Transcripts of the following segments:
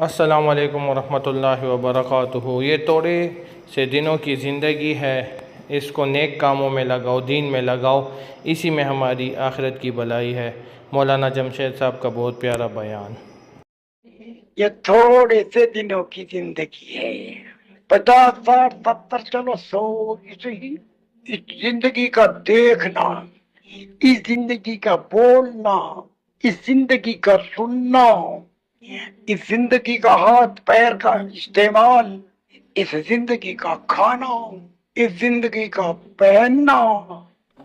السلام علیکم ورحمۃ اللہ وبرکاتہ۔ یہ توڑے سے دنوں کی زندگی ہے۔ اس کو نیک کاموں میں لگاؤ، دین میں لگاؤ، اسی میں ہماری آخرت کی بلائی ہے۔ مولانا جمشید صاحب کا بہت پیارا بیان۔ یہ تھوڑے سے دنوں کی زندگی ہے۔ پچاس ساٹھ ستر چلو سو اسے ہی، اس زندگی کا دیکھنا، اس زندگی کا بولنا، اس زندگی کا سننا۔ اس زندگی کا ہاتھ پیر کا استعمال، اس زندگی کا کھانا، اس زندگی کا پہننا،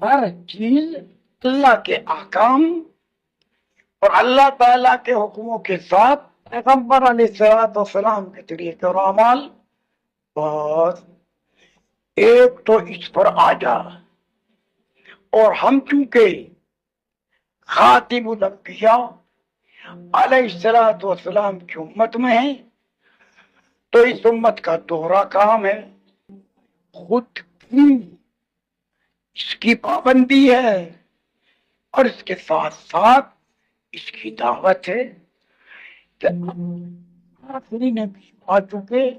ہر چیز اللہ کے احکام اور اللہ تعالیٰ کے حکموں کے ساتھ پیغمبر علیہ السلام والسلام کے طریقے اور اعمال۔ بس، ایک تو اس پر آ جا اور ہم چونکہ خاتم الانبیاء علیہ السلام والسلام کی امت میں ہیں تو اس امت کا دوہرا کام ہے۔ خود کی اس کی پابندی ہے اور اس کے ساتھ ساتھ اس کی دعوت ہے۔ کہ آخری نبی آ چکے۔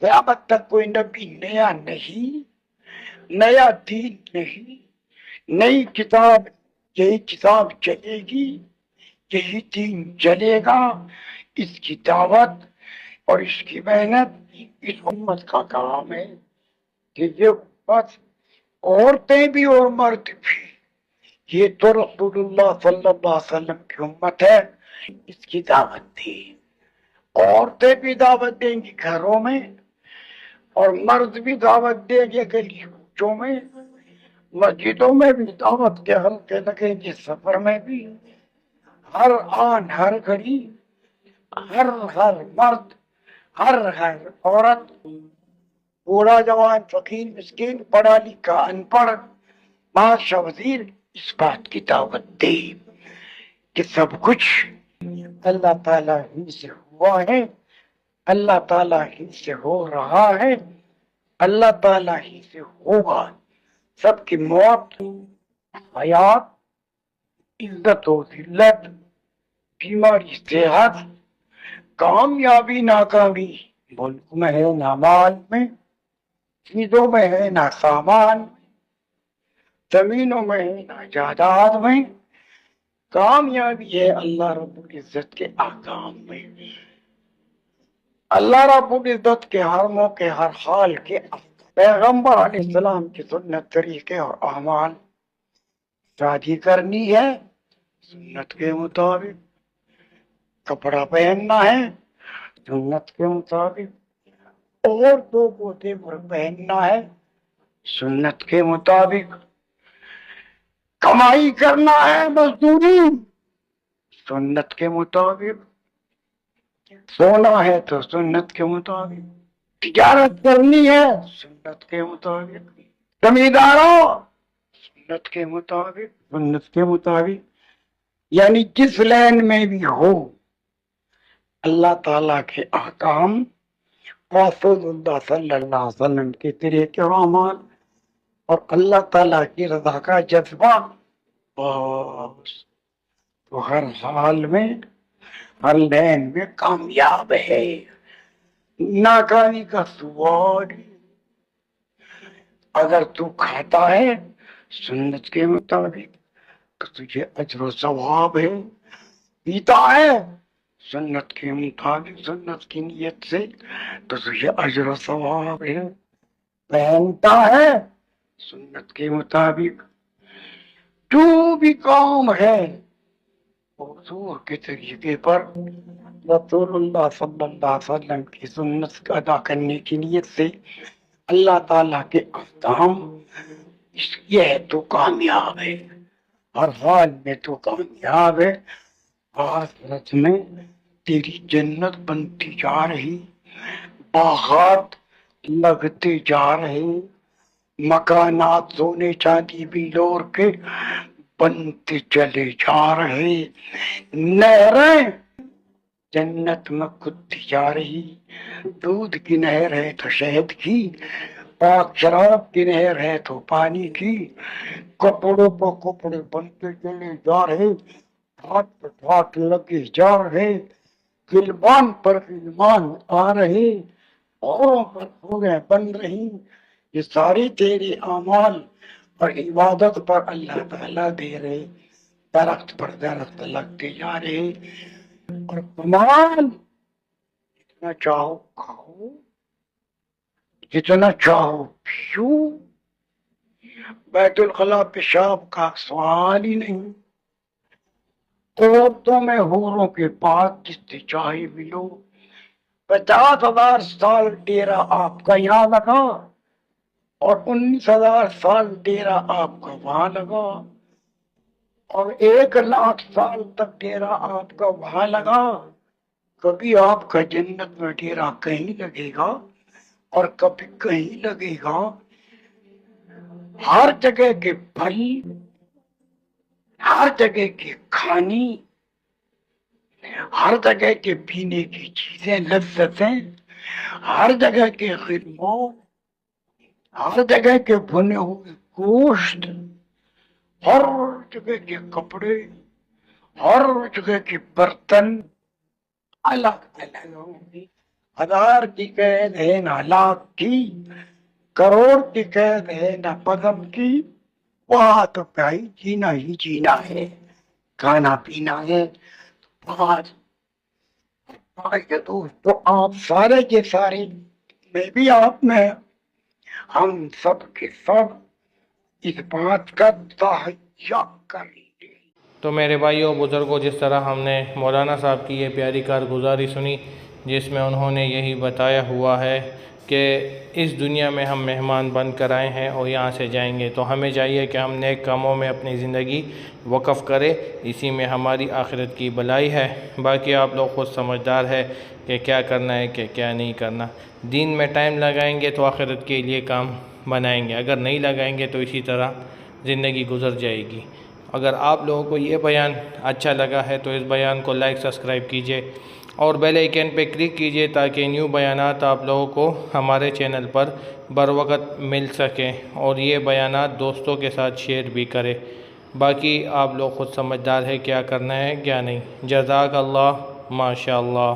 قیامت تک کوئی نبی نیا نہیں، نیا دین نہیں۔ نئی کتاب یہی کتاب چلے گی۔ یہی دین چلے گا۔ اس کی دعوت اور اس کی محنت اس امت کا کام ہے کہ یہ بس عورتیں بھی اور مرد بھی۔ یہ تو رسول اللہ صلی اللہ علیہ وسلم کی امت ہے۔ اس کی دعوت دی۔ عورتیں بھی دعوت دیں گی گھروں میں اور مرد بھی دعوت دیں گے گلی کوچوں میں۔ مسجدوں میں بھی دعوت کے حلقے لگیں گے، سفر میں بھی۔ ہر آن، ہر گھڑی ہر ہر مرد، ہر ہر عورت، بوڑھا جوان، فقیر، مسکین، پڑھا لکھا، ان پڑھ، بادشاہ وزیر، اس بات کی دعوت دے کہ سب کچھ اللہ تعالیٰ ہی سے ہوا ہے، اللہ تعالیٰ ہی سے ہو رہا ہے، اللہ تعالیٰ ہی سے ہوگا۔ سب کی موت، حیات عزت و ذلت، بیماری صحت، کامیابی، ناکامی۔ ملک میں ہے نہ مال میں، چیزوں میں ہے نہ سامان زمینوں میں ہے نہ جائیداد میں۔ کامیابی ہے اللہ رب العزت کے احکام میں۔ اللہ رب العزت کے ہر موقع، ہر حال کے پیغمبر علیہ السلام کی سنت، طریقے اور اعمال شادی کرنی ہے۔ سنت کے مطابق، کپڑا پہننا ہے۔ سنت کے مطابق اور دو پوتے پر پہننا ہے۔ سنت کے مطابق، کمائی کرنا ہے مزدوری۔ سنت کے مطابق، سونا ہے تو سنت کے مطابق۔ تجارت کرنی ہے، سنت کے مطابق۔ زمینداروں، سنت کے مطابق۔ سنت کے مطابق۔ یعنی جس لین میں بھی ہو، اللہ تعالی کے احکام رسول اللہ صلی اللہ علیہ وسلم کے طریقے اور اعمال اور اللہ تعالیٰ کی رضا کا جذبہ۔ بس، تو ہر حال میں، ہر لین میں کامیاب ہے۔ ناکامی کا سوال اگر تو کھاتا ہے، سنت کے مطابق۔ تو تجھے اجر و ثواب ہے۔ پیتا ہے۔ سنت کے مطابق، سنت کی نیت سے تو تجھے اجر و ثواب ہے۔ پہنتا ہے۔ سنت کے مطابق جو بھی کام ہے، حضور کے طریقے پر رسول اللہ صلی اللہ علیہ وسلم کی سنت ادا کرنے کی نیت سے اللہ تعالیٰ کے احکام اس یہ تو کامیاب ہے۔ ہر حال میں تو کامیاب ہے۔ آخرت میں تیری جنت بنتی جا رہی، باغات لگتے جا رہے، مکانات سونے چاندی بھی لور کے بنتے چلے جا رہے۔ نہریں جنت میں کھدتی جا رہی، دودھ کی نہر ہے تو شہد کی۔ پاک شراب کی نہر ہے تو پانی کی کپڑوں پر کپڑے بنتے چلے جا رہے، ہاتھ ڈھاٹ ہاتھ لگے جا رہے کلبان پر کلبان آ رہے اوروں پر پورے بن رہی، یہ ساری تیری اعمال اور عبادت پر اللہ تعالیٰ دے رہے، درخت پر درخت لگتے جا رہے، اور کمال، جتنا چاہو کھاؤ۔ جتنا چاہو، پیو۔ بیت الخلا پیشاب کا سوال ہی نہیں۔ قوتوں میں ہوروں کے پاس کس سے چاہے ملو۔ پچاس ہزار سال ڈیرا آپ کا یہاں لگا۔ اور انیس ہزار سال ڈیرا آپ کا وہاں لگا۔ اور ایک لاکھ سال تک ڈیرا آپ کا وہاں لگا۔ کبھی آپ کا جنت میں ڈیرا کہیں لگے گا؟ اور کبھی کہیں لگے گا، ہر جگہ کے پھل، ہر جگہ کی کھانی ہر جگہ کے پینے کی چیزیں، لذتیں، ہر جگہ کے خدموں، ہر جگہ کے بنے ہوئے گوشت، ہر جگہ کے کپڑے، ہر جگہ کے برتن۔ الگ الگ ہوں گے ہزار کی قید ہے نہ لاکھ کی، کروڑ کی قید ہے نہ پدم کی۔ وہاں تو بھائی جینا ہی جینا ہے، کھانا پینا ہے۔ بہت تو آپ سارے کے سارے، میں بھی آپ، میں، ہم سب کے سب اس بات کا تہیا کریں تو میرے بھائیوں، بزرگوں، جس طرح ہم نے مولانا صاحب کی یہ پیاری کارگزاری سنی جس میں انہوں نے یہی بتایا ہوا ہے کہ اس دنیا میں ہم مہمان بن کر آئے ہیں اور یہاں سے جائیں گے۔ تو ہمیں چاہیے کہ ہم نیک کاموں میں اپنی زندگی وقف کرے اسی میں ہماری آخرت کی بلائی ہے۔ باقی آپ لوگ خود سمجھدار ہے کہ کیا کرنا ہے کہ کیا نہیں کرنا۔ دین میں ٹائم لگائیں گے تو آخرت کے لیے کام بنائیں گے۔ اگر نہیں لگائیں گے تو اسی طرح زندگی گزر جائے گی۔ اگر آپ لوگوں کو یہ بیان اچھا لگا ہے تو اس بیان کو لائک، سبسکرائب کیجیے۔ اور بیل ایکن پہ کلک کیجیے تاکہ نیو بیانات آپ لوگوں کو ہمارے چینل پر بروقت مل سکیں اور یہ بیانات دوستوں کے ساتھ شیئر بھی کریں۔ باقی آپ لوگ خود سمجھدار ہے کیا کرنا ہے، کیا نہیں۔ جزاک اللہ ماشاء اللہ